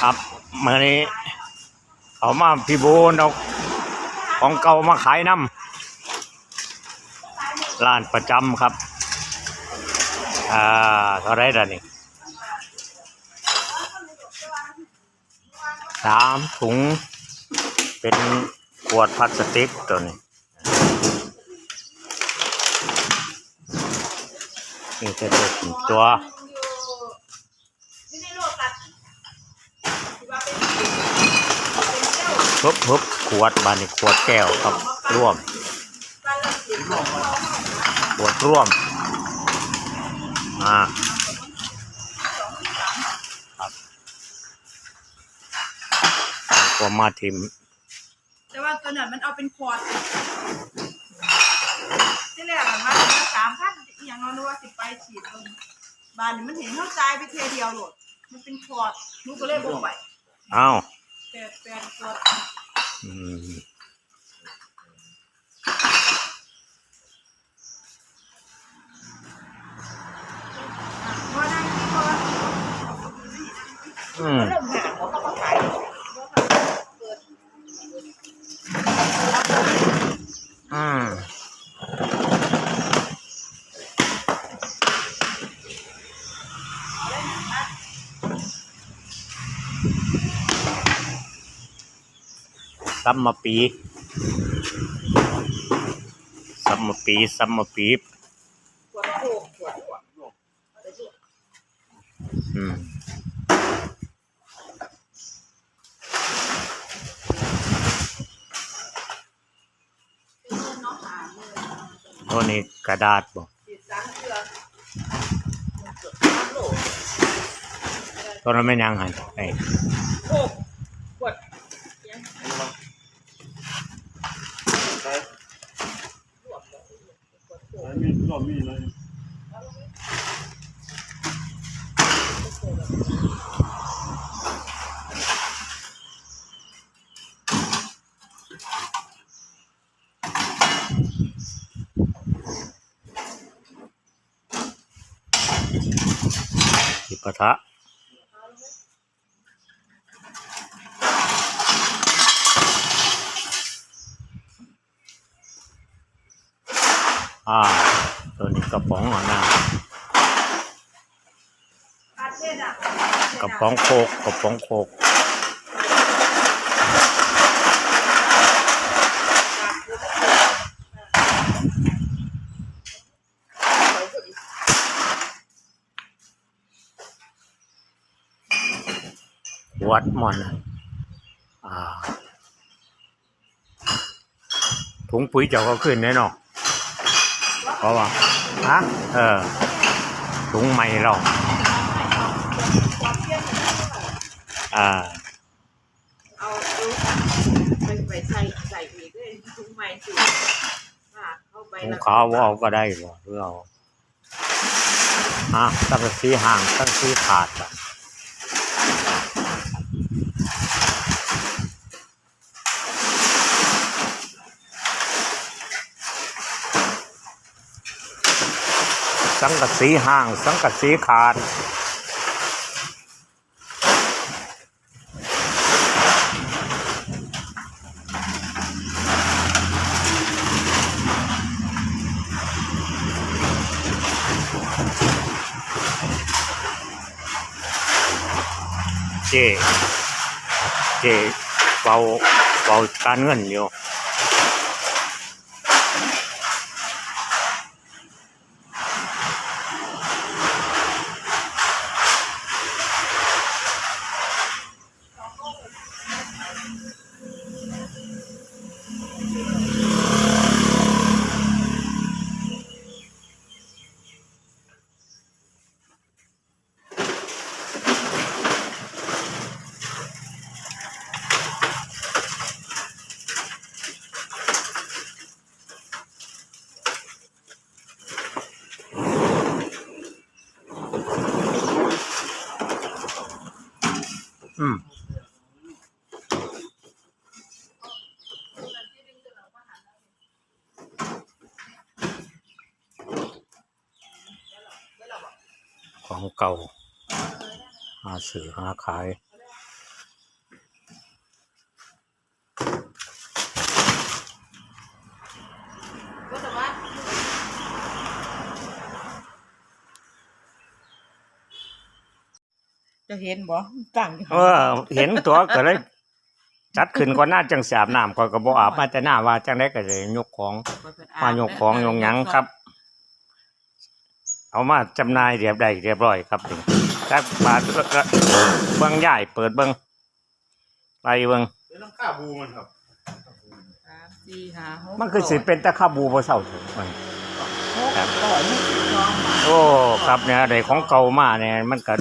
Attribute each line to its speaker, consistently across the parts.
Speaker 1: ครับเมื่อนี้เขามาพี่บูนเอาของเก่ามาขายน้ำร้านประจำครับ อ่าเท่าไรล่ะนี่สามถุง เป็นขวดพลาสติกตัวนี้นี่จะเป็นตัว ฮึบฮึบขวดบานนี้ขวดแก้วครับร่วม ขวดร่วมมาครับก็มาทิม
Speaker 2: แต่ว่าตัวนั้นมันเอาเป็นขวดที่แรกอะมันสามพันอหย่างเรานึกว่าสิไปฉีดลงบานนี้มันเห็นเข้าใจายไปเทเดียวโหลดมันเป็นขวดหนูก็เลยบอกไป
Speaker 1: อ้าว
Speaker 2: แปดแปดขวด
Speaker 1: อืม
Speaker 2: เพราะนั่นที่เขาว่า
Speaker 1: อืม
Speaker 2: เริ่มหาเขาก็มาขายเปิด
Speaker 1: อืม ซัมมาปีซัมมาปีซัมมาปีบ
Speaker 2: ขวดโคกขวดขวดเอาไปด้วย
Speaker 1: อืมตัวนี้กระดาษบอกตัวนั้นไม่นยังหันไอ้
Speaker 2: โคกขวดยัง
Speaker 3: มีรอบมีเลย
Speaker 1: ทิปะทะ อ่า ตัวนี้กระป๋องอะนะ
Speaker 2: อาเทศอะ
Speaker 1: กระป๋องโคกกระป๋องโคก วัดหมอนน่ะอ่าถุงปุ๋ยเจ้าก็ขึ้นแน่นอนเพราะว่าฮะเออถุงใหม่เราอ่า
Speaker 2: เอาดูไปไปใส่ใส่อีกเลยถุงใหม่สิว่าเข้าไป
Speaker 1: ถุง
Speaker 2: แล้ว
Speaker 1: ขาวว่าเอาก็ได้บ่หรือเอาฮะตั้งแต่สีห่างตั้งสีขาดอะ สังกะสีห่าง สังกะสีขาดเจ เจเบาเบาการเงินอยู่ อื ของเก่าหาสื่อหาขาย
Speaker 2: จะเห็นบ่ต่าง
Speaker 1: เออ เห็นตัวก็เลยจัดขึ้นก่อนหน้าจังสาบน้ำก่อนก็บ่อาบมาแต่หน้าว่าจังได้ก็เลยยกของมายกของยงยังครับ เอามาจำหน่ายเรียบได้เรียบร้อยครับนี่จักบาทก็ก็เบิ่งย่ายเปิดเบิ่งไปเบิ่ง
Speaker 3: เดี๋ยวต้องฆ่าบูมันครับ
Speaker 2: สามสี่ห้าหก
Speaker 1: มันคือสิเป็นตะคาบูบ่เศร้าถึงมัน
Speaker 2: หกร้อยหกสิบสองบาท
Speaker 1: โอ้ครับเนี่ยได้ของเก่ามาเนี่ยมันก็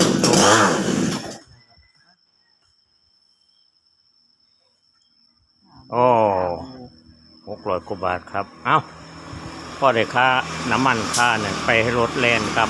Speaker 1: โอ้หกร้อยกว่าบาทครับ เอ้า พ่อได้ค่าน้ำมันค่าเนี่ยไปให้รถแลนครับ